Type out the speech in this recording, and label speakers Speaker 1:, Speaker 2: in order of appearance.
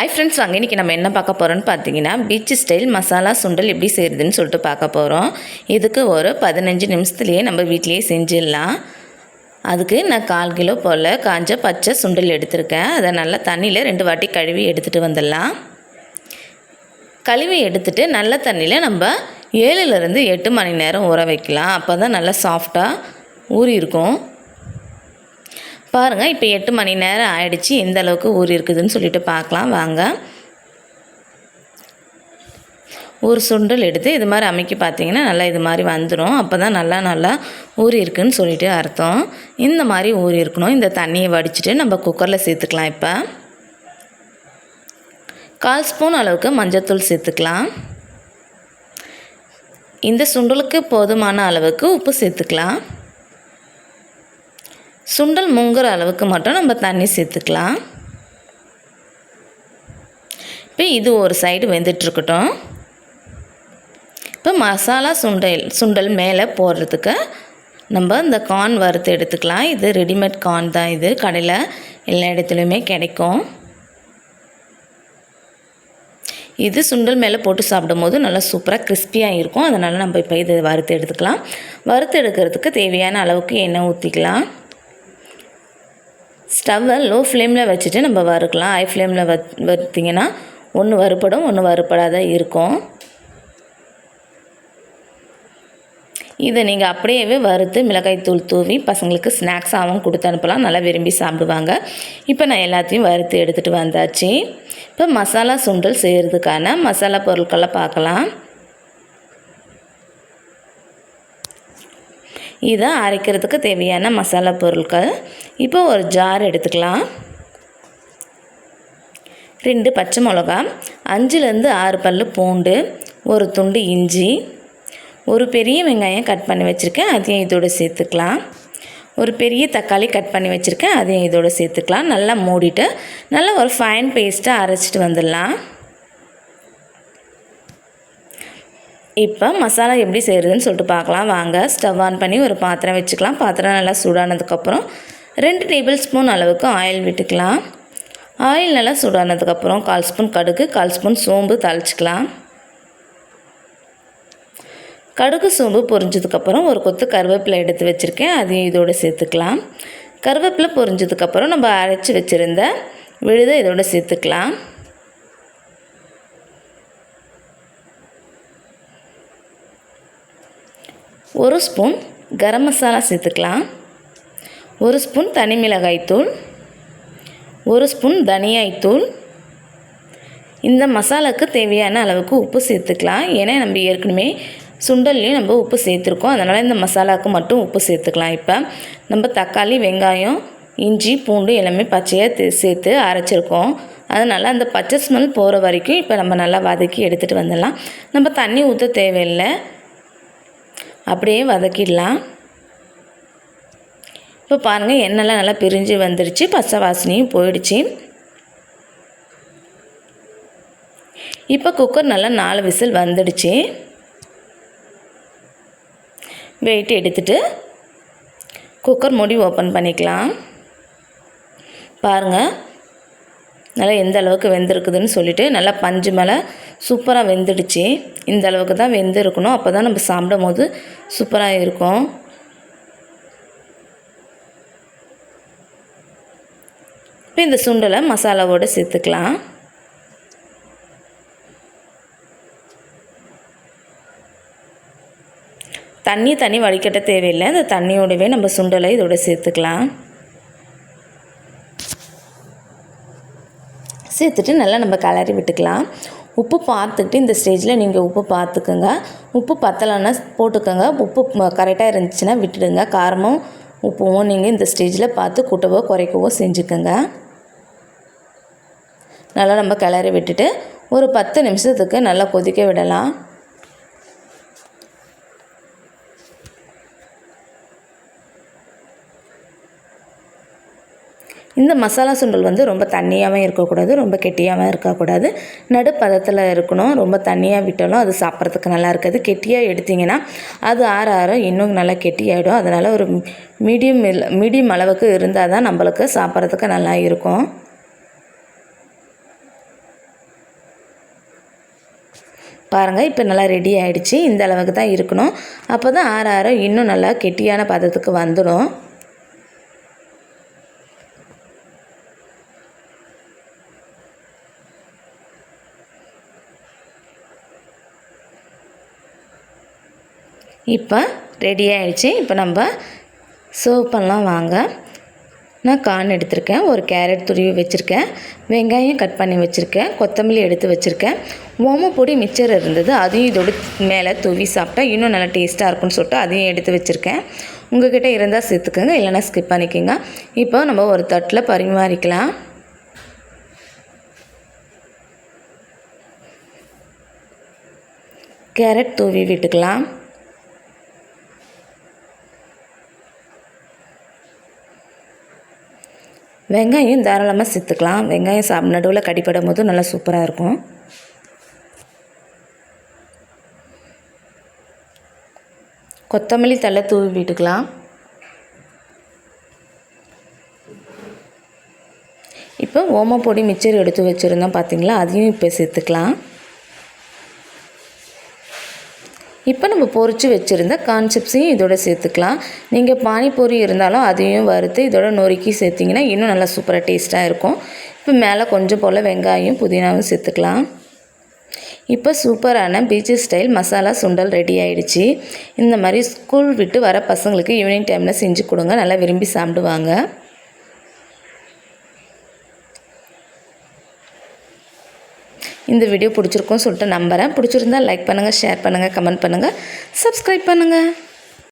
Speaker 1: ஐ friends வாங்க இன்றைக்கி நம்ம என்ன பார்க்க போகிறோம்னு பார்த்தீங்கன்னா பீச் ஸ்டைல் மசாலா சுண்டல் எப்படி செய்கிறதுன்னு சொல்லிட்டு பார்க்க போகிறோம் இதுக்கு ஒரு பதினஞ்சு நிமிஷத்துலேயே நம்ம வீட்டிலேயே செஞ்சிடலாம். அதுக்கு நான் கால் கிலோ போல் காஞ்ச பச்சை சுண்டல் எடுத்திருக்கேன். அதை நல்லா தண்ணியில் ரெண்டு வாட்டி கழுவி எடுத்துகிட்டு வந்துடலாம். கழுவி எடுத்துட்டு நல்ல தண்ணியில் நம்ம ஏழுலேருந்து எட்டு மணி நேரம் ஊற வைக்கலாம். அப்போ தான் நல்லா சாஃப்டாக ஊறி இருக்கும் பாருங்கள் இப்போ எட்டு மணி நேரம் ஆயிடுச்சு. எந்த அளவுக்கு ஊறி இருக்குதுன்னு சொல்லிட்டு பார்க்கலாம் வாங்க. ஒரு சுண்டல் எடுத்து இது மாதிரி அமைக்கி பார்த்தீங்கன்னா நல்லா இது மாதிரி வந்துடும் அப்போ தான் நல்லா நல்லா ஊறி இருக்குன்னு சொல்லிட்டு அர்த்தம். இந்த மாதிரி ஊறி இருக்கணும். இந்த தண்ணியை வடிச்சிட்டு நம்ம குக்கரில் சேர்த்துக்கலாம் இப்போ. கால் ஸ்பூன் அளவுக்கு மஞ்சத்தூள் சேர்த்துக்கலாம். இந்த சுண்டலுக்கு போதுமான அளவுக்கு உப்பு சேர்த்துக்கலாம். சுண்டல் முங்குற அளவுக்கு மட்டும் நம்ம தண்ணி சேர்த்துக்கலாம். இப்போ இது ஒரு சைடு வெந்துட்டுருக்கட்டும். இப்போ மசாலா சுண்டல் சுண்டல் மேலே போடுறதுக்கு நம்ம இந்த கார்ன் வறுத்து எடுத்துக்கலாம். இது ரெடிமேட் கார்ன் தான் இது. கடையில் எல்லா இடத்துலையுமே கிடைக்கும். இது சுண்டல் மேலே போட்டு சாப்பிடும்போது நல்லா சூப்பராக கிறிஸ்பியாக இருக்கும். அதனால் நம்ம இப்போ இதை வறுத்து எடுத்துக்கலாம். வறுத்து எடுக்கிறதுக்கு தேவையான அளவுக்கு எண்ணெய் ஊற்றிக்கலாம் ஸ்டவ்வை லோ ஃப்ளேமில் வச்சுட்டு நம்ம வறுக்கலாம். ஹை ஃப்ளேமில் வ வறுத்திங்கன்னா ஒன்று வறுப்படும் ஒன்று வறுப்படாத இருக்கும். இதை நீங்கள் அப்படியே வறுத்து மிளகாய் தூள் தூவி பசங்களுக்கு ஸ்நாக்ஸாகவும் கொடுத்து அனுப்பலாம். நல்லா விரும்பி சாப்பிடுவாங்க. இப்போ நான் எல்லாத்தையும் வறுத்து எடுத்துகிட்டு வந்தாச்சு. இப்போ மசாலா சுண்டல் செய்கிறதுக்கான மசாலா பொருட்களை பார்க்கலாம். இதை அரைக்கிறதுக்கு தேவையான மசாலா பொருட்கள். இப்போ ஒரு ஜார் எடுத்துக்கலாம். ரெண்டு பச்சை மிளகா அஞ்சுலேருந்து ஆறு பல் பூண்டு ஒரு துண்டு இஞ்சி ஒரு பெரிய வெங்காயம் கட் பண்ணி வச்சுருக்கேன் அதையும் இதோடு சேர்த்துக்கலாம். ஒரு பெரிய தக்காளி கட் பண்ணி வச்சுருக்கேன் அதையும் இதோடு சேர்த்துக்கலாம். நல்லா மூடிட்டு நல்லா ஒரு ஃபைன் பேஸ்ட்டாக அரைச்சிட்டு வந்துடலாம். இப்போ மசாலா எப்படி செய்கிறதுன்னு சொல்லிட்டு பார்க்கலாம். வாங்க ஸ்டவ் ஆன் பண்ணி ஒரு பாத்திரம் வச்சுக்கலாம். பாத்திரம் நல்லா சூடானதுக்கப்புறம் ரெண்டு டேபிள் ஸ்பூன் அளவுக்கு ஆயில் விட்டுக்கலாம். ஆயில் நல்லா சூடானதுக்கப்புறம் கால் ஸ்பூன் கடுகு கால் ஸ்பூன் சோம்பு தாளிச்சிக்கலாம். கடுகு சோம்பு பொரிஞ்சதுக்கப்புறம் ஒரு கொத்து கருவேப்பிலை எடுத்து வச்சுருக்கேன். அதையும் இதோடு சேர்த்துக்கலாம். கருவேப்பிலை பொரிஞ்சதுக்கப்புறம் நம்ம அரைச்சி வச்சுருந்த விழுதை இதோடு சேர்த்துக்கலாம். ஒரு ஸ்பூன் கரம் மசாலா சேர்த்துக்கலாம். ஒரு ஸ்பூன் தனி மிளகாய்த்தூள் ஒரு ஸ்பூன் தனியாய்த்தூள் இந்த மசாலாவுக்கு தேவையான அளவுக்கு உப்பு சேர்த்துக்கலாம். ஏன்னா நம்ம ஏற்கனவே சுண்டல்லையும் நம்ம உப்பு சேர்த்துருக்கோம். அதனால் இந்த மசாலாவுக்கு மட்டும் உப்பு சேர்த்துக்கலாம். இப்போ நம்ம தக்காளி வெங்காயம் இஞ்சி பூண்டு எல்லாமே பச்சையாக சேர்த்து அரைச்சிருக்கோம். அதனால் அந்த பச்சை ஸ்மெல் போகிற வரைக்கும் இப்போ நம்ம நல்லா வதக்கி எடுத்துகிட்டு வந்துடலாம். நம்ம தண்ணி ஊற்ற தேவையில்லை. அப்படியே வதக்கிடலாம். இப்போ பாருங்கள் எண்ணெய்லாம் நல்லா பிரிஞ்சு வந்துடுச்சு பச்சை வாசனையும் போயிடுச்சு. இப்போ குக்கர் நல்லா நாலு விசில் வந்துடுச்சு. வெயிட் எடுத்துட்டு குக்கர் மூடி ஓப்பன் பண்ணிக்கலாம். பாருங்கள் நல்லா எந்த அளவுக்கு வெந்திருக்குதுன்னு சொல்லிவிட்டு நல்லா பஞ்சு மேலே சூப்பராக வெந்துடுச்சு. இந்த அளவுக்கு தான் வெந்து இருக்கணும். அப்போ தான் நம்ம சாப்பிடும் போது சூப்பராக இருக்கும். இப்போ இந்த சுண்டலை மசாலாவோடு சேர்த்துக்கலாம். தண்ணி தண்ணி வடிக்கட்ட தேவையில்லை. அந்த தண்ணியோடவே நம்ம சுண்டலை இதோட சேர்த்துக்கலாம். சேர்த்துட்டு நல்லா நம்ம கலரி விட்டுக்கலாம். உப்பு பார்த்துட்டு இந்த ஸ்டேஜில் நீங்கள் உப்பு பார்த்துக்குங்க. உப்பு பத்தலைன்னா போட்டுக்கோங்க. உப்பு கரெக்டாக இருந்துச்சுன்னா விட்டுடுங்க. காரமும் உப்புவும் நீங்கள் இந்த ஸ்டேஜில் பார்த்து கூட்டவோ குறைக்கவோ செஞ்சுக்கோங்க. நல்லா நம்ம கிளறி விட்டுட்டு ஒரு பத்து நிமிஷத்துக்கு நல்லா கொதிக்க விடலாம். இந்த மசாலா சுண்டல் வந்து ரொம்ப தண்ணியாகவும் இருக்கக்கூடாது ரொம்ப கெட்டியாகவும் இருக்கக்கூடாது. நடுப்பதத்தில் இருக்கணும் ரொம்ப தண்ணியாக விட்டாலும் அது சாப்பிட்றதுக்கு நல்லா இருக்காது. கெட்டியாக எடுத்திங்கன்னா அது ஆற ஆற இன்னும் நல்லா கெட்டியாகிடும் அதனால் ஒரு மீடியம் மீடியம் அளவுக்கு இருந்தால் தான் நம்மளுக்கு சாப்பிட்றதுக்கு நல்லா இருக்கும். பாருங்கள் இப்போ நல்லா ரெடி ஆகிடுச்சு இந்த அளவுக்கு தான் இருக்கணும். அப்போ தான் ஆற இன்னும் நல்லா கெட்டியான பதத்துக்கு வந்துடும். இப்போ ரெடி ஆயிடுச்சு. இப்போ நம்ம சர்வ் பண்ணலாம். வாங்க. நான் கார்ன் எடுத்திருக்கேன். ஒரு கேரட் துருவி வச்சுருக்கேன். வெங்காயம் கட் பண்ணி வச்சுருக்கேன். கொத்தமல்லி எடுத்து வச்சுருக்கேன். ஓமப்பொடி மிச்சர் இருந்தது. அதையும் இதோட மேலே தூவி சாப்பிட்டா இன்னும் நல்லா டேஸ்ட்டாக இருக்கும்னு சொல்லிட்டு அதையும் எடுத்து வச்சுருக்கேன். உங்கள்கிட்ட இருந்தால் சேர்த்துக்கோங்க. இல்லைன்னா ஸ்கிப் பண்ணிக்கோங்க. இப்போ நம்ம ஒரு தட்டில் பரிமாறிக்கலாம். கேரட் தூவி விட்டுக்கலாம். வெங்காயம் தாராளமாக சேர்த்துக்கலாம். வெங்காயம் சாப் நடுவில் கடிப்படும் போது நல்லா சூப்பராக இருக்கும். கொத்தமல்லி தலை தூவி விட்டுக்கலாம். இப்போ ஓமப்பொடி மிச்சர் எடுத்து வச்சுருந்தோம் பார்த்தீங்களா அதையும் இப்போ சேர்த்துக்கலாம். இப்போ நம்ம பொறிச்சு வச்சுருந்த கான்செப்ட்ஸையும் இதோட சேர்த்துக்கலாம். நீங்கள் பானிபூரி இருந்தாலும் அதையும் வறுத்து இதோட நொறுக்கி சேர்த்திங்கன்னா இன்னும் நல்லா சூப்பராக டேஸ்ட்டாக இருக்கும். இப்போ மேலே கொஞ்சம் போல் வெங்காயம் புதினாவும் சேர்த்துக்கலாம். இப்போ சூப்பரான beach style masala sundal ready ஆயிடுச்சு. இந்த மாதிரி ஸ்கூல் விட்டு வர பசங்களுக்கு ஈவினிங் டைமில் செஞ்சு கொடுங்க. நல்லா விரும்பி சாப்பிடுவாங்க. இந்த வீடியோ பிடிச்சிருக்கும்னு சொல்லிட்டு நம்புகிறேன் பிடிச்சிருந்தா லைக் பண்ணுங்கள் ஷேர் பண்ணுங்கள் கமெண்ட் பண்ணுங்கள் சப்ஸ்கிரைப் பண்ணுங்கள்